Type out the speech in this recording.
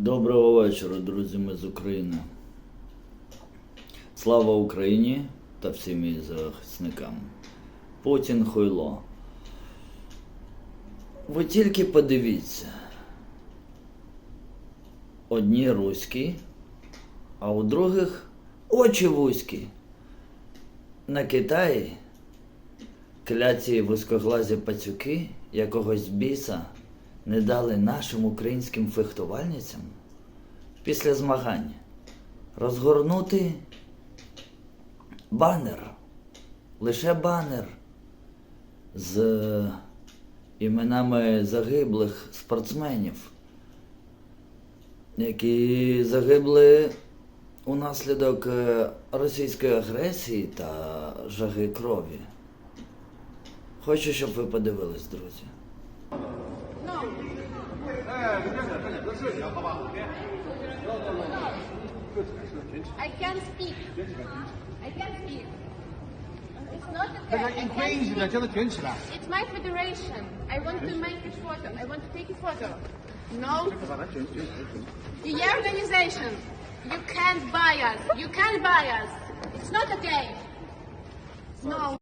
Доброго вечора, друзі, ми з України. Слава Україні та всім її захисникам. Путін хуйло. Ви тільки подивіться. Одні руські, а у других очі вузькі. На Китаї кляті вузькоглазі пацюки якогось біса не дали нашим українським фехтувальницям після змагань розгорнути банер, лише банер з іменами загиблих спортсменів, які загибли унаслідок е, російської агресії та жаги крові. Хочу, щоб ви подивились, друзі. I can't speak. I can't speak. It's not that in It's my federation. I want to make a photo. I want to take a photo. No. The organization. You can't buy us. You can't buy us. It's not okay. No.